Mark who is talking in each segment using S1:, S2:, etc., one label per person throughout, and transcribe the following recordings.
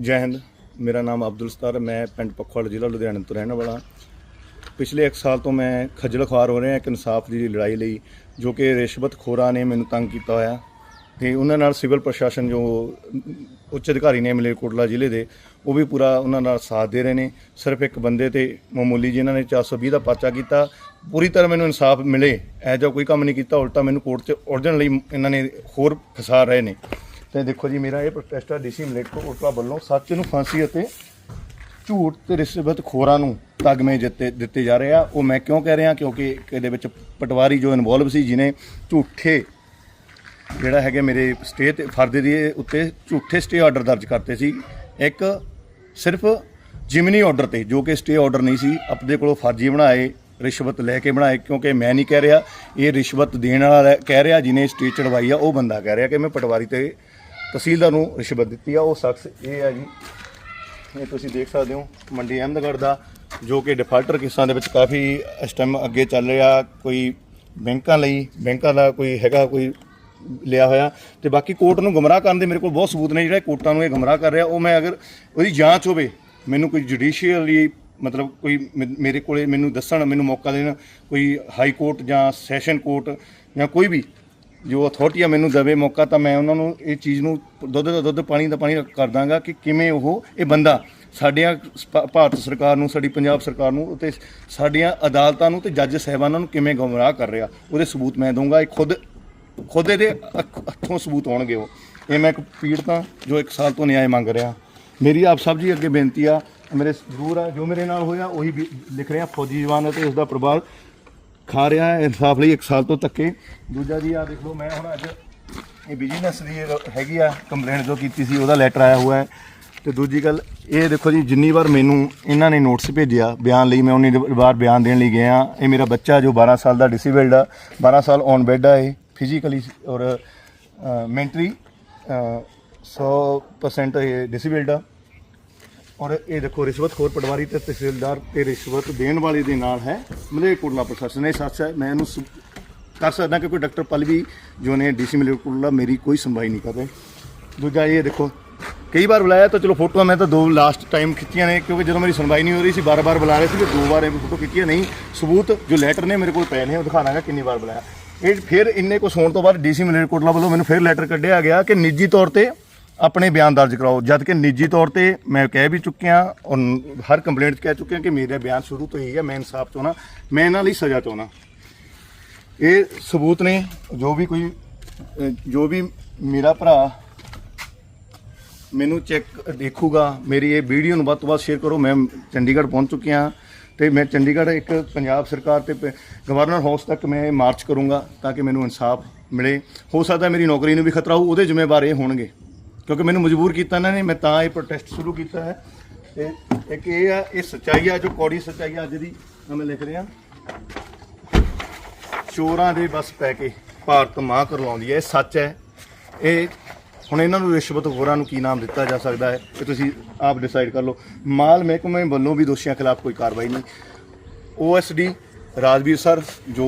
S1: ਜੈ ਹਿੰਦ। ਮੇਰਾ ਨਾਮ ਅਬਦੁਲ ਸਤਾਰ ਮੈਂ ਪਿੰਡ ਪਖਵਾਲ ਜ਼ਿਲ੍ਹਾ ਲੁਧਿਆਣਾ ਤੋਂ ਰਹਿਣ ਵਾਲਾ ਪਿਛਲੇ 1 ਸਾਲ ਤੋਂ ਮੈਂ ਖੱਜਲ ਖੁਆਰ ਹੋ ਰਿਹਾ ਇੱਕ ਇਨਸਾਫ ਦੀ ਲੜਾਈ ਲਈ, ਜੋ ਕਿ ਰਿਸ਼ਵਤ ਖੋਰਾ ਨੇ ਮੈਨੂੰ ਤੰਗ ਕੀਤਾ ਹੋਇਆ। ਤੇ ਉਹਨਾਂ ਨਾਲ ਸਿਵਲ ਪ੍ਰਸ਼ਾਸਨ ਜੋ ਉੱਚ ਅਧਿਕਾਰੀ ਨੇ ਮਲੇਰਕੋਟਲਾ ਜ਼ਿਲ੍ਹੇ ਦੇ, ਉਹ ਵੀ ਪੂਰਾ ਉਹਨਾਂ ਨਾਲ ਸਾਥ ਦੇ ਰਹੇ ਨੇ। ਸਿਰਫ ਇੱਕ ਬੰਦੇ ਤੇ ਮਾਮੂਲੀ ਜਿਨ੍ਹਾਂ ਨੇ 420 ਦਾ ਪਰਚਾ ਕੀਤਾ। ਪੂਰੀ ਤਰ੍ਹਾਂ ਮੈਨੂੰ ਇਨਸਾਫ ਮਿਲੇ। ਐ ਜੋ ਕੋਈ ਕੰਮ ਨਹੀਂ ਕੀਤਾ। ਉਲਟਾ ਮੈਨੂੰ ਕੋਰਟ 'ਚ ਉਲਝਣ ਲਈ ਇਹਨਾਂ ਨੇ ਹੋਰ ਫਸਾ ਰਹੇ ਨੇ। ਤੇ ਦੇਖੋ ਜੀ, ਮੇਰਾ ਇਹ ਪ੍ਰੋਟੈਸਟ ਆ, ਡੀਸੀ ਮਲੇਰਕੋਟਲਾ ਵੱਲੋਂ ਸੱਚ ਨੂੰ ਫਾਂਸੀ ਅਤੇ ਝੂਠ ਤੇ ਰਿਸ਼ਵਤ ਖੋਰਾਂ ਨੂੰ ਤਗਮੇ ਦਿੱਤੇ ਦਿੱਤੇ ਜਾ ਰਹੇ ਆ। ਉਹ ਮੈਂ ਕਿਉਂ ਕਹਿ ਰਿਹਾ? ਕਿਉਂਕਿ ਇਹਦੇ ਵਿੱਚ ਪਟਵਾਰੀ ਜੋ ਇਨਵੋਲਵ ਸੀ ਜਿਨੇ ਝੂਠੇ ਜਿਹੜਾ ਹੈਗੇ ਮੇਰੇ ਸਟੇ ਤੇ ਫਰਦ ਦੇ ਉੱਤੇ ਝੂਠੇ ਸਟੇ ਆਰਡਰ ਦਰਜ ਕਰਤੇ ਸੀ। ਇੱਕ ਸਿਰਫ ਜਿਮਨੀ ਆਰਡਰ ਤੇ, ਜੋ ਕਿ ਸਟੇ ਆਰਡਰ ਨਹੀਂ ਸੀ, ਆਪਣੇ ਕੋਲੋਂ ਫਰਜ਼ੀ ਬਣਾਏ, ਰਿਸ਼ਵਤ ਲੈ ਕੇ ਬਣਾਏ, ਕਿਉਂਕਿ ਮੈਂ ਨਹੀਂ ਕਹਿ ਰਿਹਾ, ਇਹ ਰਿਸ਼ਵਤ ਦੇਣ ਵਾਲਾ ਰਹਿ- ਕਹਿ ਰਿਹਾ, ਜਿਹਨੇ ਸਟੇ ਚੜਵਾਈ ਆ, ਉਹ ਬੰਦਾ ਕਹਿ ਰਿਹਾ ਕਿ ਮੈਂ ਪਟਵਾਰੀ ਤੇ ਤਹਿਸੀਲਦਾਰ ਨੂੰ ਰਿਸ਼ਵਤ ਦਿੱਤੀ ਆ। ਉਹ ਸ਼ਖਸ ਇਹ ਹੈ ਜੀ, ਇਹ ਤੁਸੀਂ ਦੇਖ ਸਕਦੇ ਹੋ, ਮੰਡੀ ਅਹਿਮਦਗੜ੍ਹ ਦਾ, ਜੋ ਕਿ ਡਿਫਾਲਟਰ ਕੇਸਾਂ ਦੇ ਵਿੱਚ ਕਾਫੀ ਇਸ ਟਾਈਮ ਅੱਗੇ ਚੱਲ ਰਿਹਾ। ਕੋਈ ਬੈਂਕਾਂ ਲਈ, ਬੈਂਕਾਂ ਦਾ ਕੋਈ ਹੈਗਾ, ਕੋਈ ਲਿਆ ਹੋਇਆ। ਤੇ ਬਾਕੀ ਕੋਰਟ ਨੂੰ ਗੁੰਮਰਾਹ ਕਰਨ ਦੇ ਮੇਰੇ ਕੋਲ ਬਹੁਤ ਸਬੂਤ ਨੇ ਜਿਹੜਾ ਕੋਰਟਾਂ ਨੂੰ ਇਹ ਗੁੰਮਰਾਹ ਕਰ ਰਿਹਾ। ਉਹ ਮੈਂ ਅਗਰ ਉਹਦੀ ਜਾਂਚ ਹੋਵੇ, ਮੈਨੂੰ ਕੋਈ ਜੁਡੀਸ਼ੀਅਲੀ ਮਤਲਬ ਕੋਈ ਮੇ- ਮੇਰੇ ਕੋਲੇ ਮੈਨੂੰ ਦੱਸਣ, ਮੈਨੂੰ ਮੌਕਾ ਦੇਣ, ਕੋਈ ਹਾਈ ਕੋਰਟ ਜਾਂ ਸੈਸ਼ਨ ਕੋਰਟ ਜਾਂ ਕੋਈ ਵੀ ਜੋ ਅਥਾਰਟੀ ਆ ਮੈਨੂੰ ਦੇਵੇ ਮੌਕਾ ਤਾਂ ਮੈਂ ਉਹਨਾਂ ਨੂੰ ਇਹ ਚੀਜ਼ ਨੂੰ ਦੁੱਧ ਦਾ ਦੁੱਧ, ਪਾਣੀ ਦਾ ਪਾਣੀ ਕਰ ਦਾਂਗਾ ਕਿ ਕਿਵੇਂ ਉਹ ਇਹ ਬੰਦਾ ਸਾਡੀਆਂ ਭਾਰਤ ਸਰਕਾਰ ਨੂੰ, ਸਾਡੀ ਪੰਜਾਬ ਸਰਕਾਰ ਨੂੰ ਤੇ ਸਾਡੀਆਂ ਅਦਾਲਤਾਂ ਨੂੰ ਤੇ ਜੱਜ ਸਾਹਿਬਾਨਾਂ ਨੂੰ ਕਿਵੇਂ ਗੁੰਮਰਾਹ ਕਰ ਰਿਹਾ, ਉਹਦੇ ਸਬੂਤ ਮੈਂ ਦਊਂਗਾ, ਇਹ ਖੁਦ ਖੁਦ ਇਹਦੇ ਅੱਖ- ਹੱਥੋਂ ਸਬੂਤ ਹੋਣਗੇ ਉਹ। ਇਹ ਮੈਂ ਇੱਕ ਪੀੜਤਾ ਜੋ 1 ਸਾਲ ਤੋਂ ਨਿਆਂ ਮੰਗ ਰਿਹਾ। ਮੇਰੀ ਆਪ ਸਭ ਜੀ ਅੱਗੇ ਬੇਨਤੀ ਆ, ਮੇਰੇ ਜ਼ਰੂਰ ਆ, ਜੋ ਮੇਰੇ ਨਾਲ ਹੋਇਆ, ਉਹੀ ਵੀ ਲਿਖ ਰਿਹਾ, ਫੌਜੀ ਜਵਾਨ ਅਤੇ ਉਸ ਦਾ ਪਰਿਵਾਰ ਖਾ ਰਿਹਾ ਹੈ, ਇਨਸਾਫ ਲਈ 1 ਸਾਲ ਤੋਂ ਧੱਕੇ। ਦੂਜਾ ਜੀ ਆ ਦੇਖ ਲਓ, ਮੈਂ ਹੁਣ ਅੱਜ ਇਹ ਬਿਜ਼ਨਸ ਦੀ ਹੈਗੀ ਆ ਕੰਪਲੇਂਟ ਜੋ ਕੀਤੀ ਸੀ, ਉਹਦਾ ਲੈਟਰ ਆਇਆ ਹੋਇਆ ਹੈ। ਤੇ ਦੂਜੀ ਗੱਲ, ਇਹ ਦੇਖੋ ਜੀ, ਜਿੰਨੀ ਵਾਰ ਮੈਨੂੰ ਇਹਨਾਂ ਨੇ ਨੋਟਿਸ ਭੇਜਿਆ ਬਿਆਨ ਲਈ, ਮੈਂ ਉਨੀ ਵਾਰ ਬਿਆਨ ਦੇਣ ਲਈ ਗਿਆ। ਇਹ ਮੇਰਾ ਬੱਚਾ ਜੋ 12 ਸਾਲ ਦਾ ਡਿਸੇਬਲਡ ਆ 12 ਸਾਲ ਔਨ ਬੈੱਡ ਆ ਇਹ ਫਿਜ਼ੀਕਲੀ ਔਰ ਮੈਂਟਲੀ 100% ਇਹ ਡਿਸੇਬਲਡ ਆ। ਔਰ ਇਹ ਦੇਖੋ ਰਿਸ਼ਵਤਖੋਰ ਪਟਵਾਰੀ ਤੇ ਤਹਿਸੀਲਦਾਰ ਤੇ ਰਿਸ਼ਵਤ ਦੇਣ ਵਾਲੇ ਦੇ ਨਾਲ ਹੈ। ਮਲੇਰਕੋਟਲਾ ਪ੍ਰਸ਼ਾਸਨ ਇਹ ਸੱਚ ਹੈ, ਮੈਂ ਇਹਨੂੰ ਕਰ ਸਕਦਾ ਕਿਉਂਕਿ ਡਾਕਟਰ ਪਲਵੀ ਜੋ ਨੇ ਡੀਸੀ ਮਲੇਰਕੋਟਲਾ ਮੇਰੀ ਕੋਈ ਸੁਣਵਾਈ ਨਹੀਂ ਕਰ ਰਹੇ। ਦੂਜਾ ਇਹ ਦੇਖੋ, ਕਈ ਵਾਰ ਬੁਲਾਇਆ ਤਾਂ ਚਲੋ ਫੋਟੋਆਂ ਮੈਂ ਤਾਂ ਦੋ ਲਾਸਟ ਟਾਈਮ ਖਿੱਚੀਆਂ ਨੇ ਕਿਉਂਕਿ ਜਦੋਂ ਮੇਰੀ ਸੁਣਵਾਈ ਨਹੀਂ ਹੋ ਰਹੀ ਸੀ, ਬਾਰ-ਬਾਰ ਬੁਲਾ ਰਹੇ ਸੀ ਕਿ ਦੋ ਵਾਰ ਇਹ ਫੋਟੋ ਖਿੱਚੀਆਂ ਨਹੀਂ, ਸਬੂਤ ਜੋ ਲੈਟਰ ਨੇ ਮੇਰੇ ਕੋਲ ਪਏ ਨੇ, ਉਹ ਦਿਖਾਣਾਗਾ ਕਿੰਨੀ ਵਾਰ ਬੁਲਾਇਆ। ਇਹ ਫਿਰ ਇੰਨੇ ਕੁ ਹੋਣ ਤੋਂ ਬਾਅਦ ਡੀਸੀ ਮਲੇਰਕੋਟਲਾ ਵੱਲੋਂ ਮੈਨੂੰ ਫਿਰ ਲੈਟਰ ਕੱਢਿਆ ਗਿਆ ਕਿ ਨਿੱਜੀ ਤੌਰ ਤੇ ਆਪਣੇ ਬਿਆਨ ਦਰਜ ਕਰਾਓ। ਜਦ ਕਿ ਨਿੱਜੀ ਤੌਰ ਤੇ ਮੈਂ ਕਹਿ ਵੀ ਚੁੱਕਿਆ, ਔਰ ਹਰ ਕੰਪਲੇਂਟ 'ਚ ਕਹਿ ਚੁੱਕਿਆ ਕਿ ਮੇਰੇ ਬਿਆਨ ਸ਼ੁਰੂ ਤੋਂ ਹੀ ਹੈ, ਮੈਂ ਇਨਸਾਫ ਚਾਹੁੰਦਾ, ਮੈਂ ਇਹਨਾਂ ਲਈ ਸਜ਼ਾ ਚਾਹੁੰਦਾ। ਇਹ ਸਬੂਤ ਨੇ, ਜੋ ਵੀ ਕੋਈ ਜੋ ਵੀ ਮੇਰਾ ਭਰਾ ਮੈਨੂੰ ਚੈੱਕ ਦੇਖੂਗਾ, ਮੇਰੀ ਇਹ ਵੀਡੀਓ ਨੂੰ ਵੱਧ ਤੋਂ ਵੱਧ ਸ਼ੇਅਰ ਕਰੋ। ਮੈਂ ਚੰਡੀਗੜ੍ਹ ਪਹੁੰਚ ਚੁੱਕਿਆ ਤੇ ਮੈਂ ਚੰਡੀਗੜ੍ਹ ਇੱਕ ਪੰਜਾਬ ਸਰਕਾਰ ਤੇ ਪ- ਗਵਰਨਰ ਹਾਊਸ ਤੱਕ ਮੈਂ ਮਾਰਚ ਕਰੂੰਗਾ ਤਾਂ ਕਿ ਮੈਨੂੰ ਇਨਸਾਫ ਮਿਲੇ। ਹੋ ਸਕਦਾ ਮੇਰੀ ਨੌਕਰੀ ਨੂੰ ਵੀ ਖਤਰਾ ਹੋਊ, ਉਹਦੇ ਜ਼ਿੰਮੇਵਾਰ ਇਹ ਹੋਣਗੇ। ਕਿਉਂਕਿ ਮੈਨੂੰ ਮਜਬੂਰ ਕੀਤਾ ਇਹਨਾਂ ਨੇ ਮੈਂ ਤਾਂ ਇਹ ਪ੍ਰੋਟੈਸਟ ਸ਼ੁਰੂ ਕੀਤਾ ਹੈ। ਤੇ ਇੱਕ ਇਹ ਆ ਇਹ ਸੱਚਾਈ ਆ ਜੋ ਕੌੜੀ ਸੱਚਾਈ ਆ ਅੱਜ ਦੀ ਮੈਂ ਲਿਖ ਰਿਹਾ। ਚੋਰਾਂ ਦੇ ਬਸ ਪੈ ਕੇ ਭਾਰਤ ਮਾਂ ਕਰਵਾਉਂਦੀ ਹੈ ਇਹ ਸੱਚ ਹੈ। ਇਹ ਹੁਣ ਇਹਨਾਂ ਨੂੰ ਰਿਸ਼ਵਤ ਖੋਰਾਂ ਨੂੰ ਕੀ ਨਾਮ ਦਿੱਤਾ ਜਾ ਸਕਦਾ ਹੈ ਇਹ ਤੁਸੀਂ ਆਪ ਡਿਸਾਈਡ ਕਰ ਲਓ। ਮਾਲ ਮਹਿਕਮੇ ਵੱਲੋਂ ਵੀ ਦੋਸ਼ੀਆਂ ਖਿਲਾਫ ਕੋਈ ਕਾਰਵਾਈ ਨਹੀਂ। ਓਐਸਡੀ ਰਾਜਵੀਰ ਸਰ ਜੋ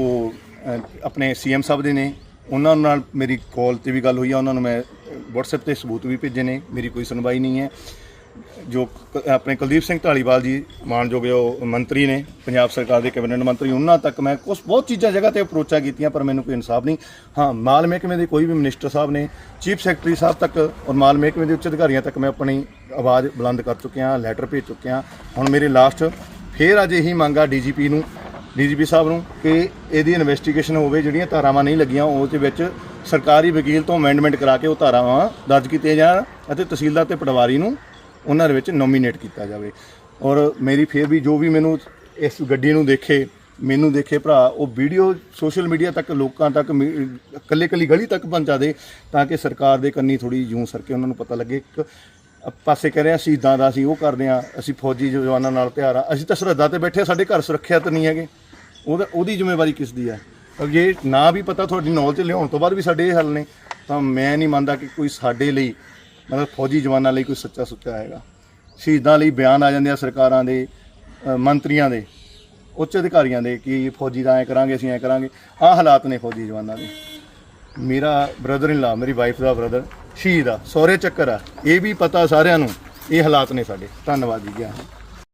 S1: ਅਹ, ਆਪਣੇ ਸੀਐਮ ਸਾਹਿਬ ਦੇ ਨੇ ਉਹਨਾਂ ਨਾਲ ਮੇਰੀ ਕਾਲ ਤੇ ਵੀ ਗੱਲ ਹੋਈ ਆ ਉਹਨਾਂ ਨੂੰ ਮੈਂ WhatsApp ਤੇ ਸਬੂਤ ਵੀ ਭੇਜੇ ਨੇ, ਮੇਰੀ ਕੋਈ ਸੁਣਵਾਈ ਨਹੀਂ ਹੈ। ਜੋ ਕ- ਆਪਣੇ ਕੁਲਦੀਪ ਸਿੰਘ ਢਾਲੀਵਾਲ ਜੀ, ਮਾਨਯੋਗ ਉਹ ਮੰਤਰੀ ਨੇ, ਪੰਜਾਬ ਸਰਕਾਰ ਦੇ ਕੈਬਨਿਟ ਮੰਤਰੀ, ਉਹਨਾਂ ਤੱਕ ਮੈਂ ਕੁਝ ਬਹੁਤ ਚੀਜ਼ਾਂ ਜਗ੍ਹਾ ਤੇ ਅਪਰੋਚਾਂ ਕੀਤੀਆਂ, ਪਰ ਮੈਨੂੰ ਕੋਈ ਇਨਸਾਫ ਨਹੀਂ। ਹਾਂ, ਮਾਲ ਮਹਿਕਮੇ ਦੇ ਕੋਈ ਵੀ ਮਿਨਿਸਟਰ ਸਾਹਿਬ ਨੇ, ਚੀਫ ਸੈਕਟਰੀ ਸਾਹਿਬ ਤੱਕ ਔਰ ਮਾਲ ਮਹਿਕਮੇ ਦੇ ਉੱਚ ਅਧਿਕਾਰੀਆਂ ਤੱਕ ਮੈਂ ਆਪਣੀ ਆਵਾਜ਼ ਬੁਲੰਦ ਕਰ ਚੁੱਕਿਆ, ਲੈਟਰ ਭੇਜ ਚੁੱਕਿਆ। ਹੁਣ ਮੇਰੇ ਲਾਸਟ, ਫੇਰ ਅੱਜ ਇਹੀ ਮੰਗ ਮੰਗਾ ਡੀਜੀਪੀ ਨੂੰ, ਡੀਜੀਪੀ ਸਾਹਿਬ ਨੂੰ, ਕਿ ਇਹਦੀ ਇਨਵੈਸਟੀਗੇਸ਼ਨ ਹੋਵੇ, ਜਿਹੜੀਆਂ ਧਾਰਾਵਾਂ ਨਹੀਂ ਲੱਗੀਆਂ ਉਸ ਦੇ ਵਿੱਚ ਸਰਕਾਰੀ ਵਕੀਲ ਤੋਂ ਅਮੈਂਡਮੈਂਟ ਕਰਾ ਕੇ ਉਹ ਧਾਰਾਵਾਂ ਦਰਜ ਕੀਤੀਆਂ ਜਾਣ ਅਤੇ ਤਹਿਸੀਲਦਾਰ ਤੇ ਪਟਵਾਰੀ ਨੂੰ ਉਹਨਾਂ ਦੇ ਵਿੱਚ ਨੋਮੀਨੇਟ ਕੀਤਾ ਜਾਵੇ। ਔਰ ਮੇਰੀ ਫੇਰ ਵੀ ਜੋ ਵੀ ਮੈਨੂੰ ਇਸ ਗੱਡੀ ਨੂੰ ਦੇਖੇ, ਮੈਨੂੰ ਦੇਖੇ ਭਰਾ, ਉਹ ਵੀਡੀਓ ਸੋਸ਼ਲ ਮੀਡੀਆ ਤੱਕ, ਲੋਕਾਂ ਤੱਕ ਇਕੱਲੇ ਇਕੱਲੀ ਗਲੀ ਤੱਕ ਪਹੁੰਚਾ ਦੇ ਤਾਂ ਕਿ ਸਰਕਾਰ ਦੇ ਕੰਨੀ ਥੋੜੀ ਜੂੰ ਸਰਕੇ, ਉਹਨਾਂ ਨੂੰ ਪਤਾ ਲੱਗੇ ਇੱਕ ਪਾਸੇ ਕਹਿ ਰਹੇ ਰਿਹਾ ਸ਼ਹੀਦਾਂ ਦਾ ਅਸੀਂ ਉਹ ਕਰਦੇ ਆ, ਅਸੀਂ ਫੌਜੀ ਜਵਾਨਾਂ ਨਾਲ ਪਿਆਰ ਆ, ਅਸੀਂ ਤਾਂ ਸਰਹੱਦਾਂ ਤੇ ਬੈਠੇ ਸਾਡੇ ਘਰ ਸੁਰੱਖਿਅਤ ਨਹੀਂ ਹੈਗੇ। ਉਹਦਾ ਉਹਦੀ ਜ਼ਿੰਮੇਵਾਰੀ ਕਿਸ ਦੀ ਹੈ ਅਗਰ ਜੇ ਨਾ ਵੀ ਪਤਾ ਤੁਹਾਡੀ ਨੌਲੇਜ ਲਿਆਉਣ ਤੋਂ ਬਾਅਦ ਵੀ ਸਾਡੇ ਇਹ ਹੱਲ ਨੇ, ਤਾਂ ਮੈਂ ਨਹੀਂ ਮੰਨਦਾ ਕਿ ਕੋਈ ਸਾਡੇ ਲਈ, ਮਤਲਬ ਫੌਜੀ ਜਵਾਨਾਂ ਲਈ ਕੋਈ ਸੱਚਾ ਸੁੱਚਾ ਹੈਗਾ। ਸ਼ਹੀਦਾਂ ਲਈ ਬਿਆਨ ਆ ਜਾਂਦੇ ਆ ਸਰਕਾਰਾਂ ਦੇ ਮੰਤਰੀਆਂ ਦੇ, ਉੱਚ ਅਧਿਕਾਰੀਆਂ ਦੇ ਕਿ ਫੌਜੀ ਦਾ ਐ ਕਰਾਂਗੇ, ਅਸੀਂ ਐ ਕਰਾਂਗੇ। ਆਹ ਹਾਲਾਤ ਨੇ ਫੌਜੀ ਜਵਾਨਾਂ ਦੇ। ਮੇਰਾ ਬ੍ਰਦਰ ਇਨ ਲਾ ਮੇਰੀ ਵਾਈਫ ਦਾ ਬ੍ਰਦਰ ਸ਼ਹੀਦ ਆ, ਸਹੁਰੇ ਚੱਕਰ ਆ। ਇਹ ਵੀ ਪਤਾ ਸਾਰਿਆਂ ਨੂੰ, ਇਹ ਹਾਲਾਤ ਨੇ ਸਾਡੇ। ਧੰਨਵਾਦ ਜੀ ਗਿਆ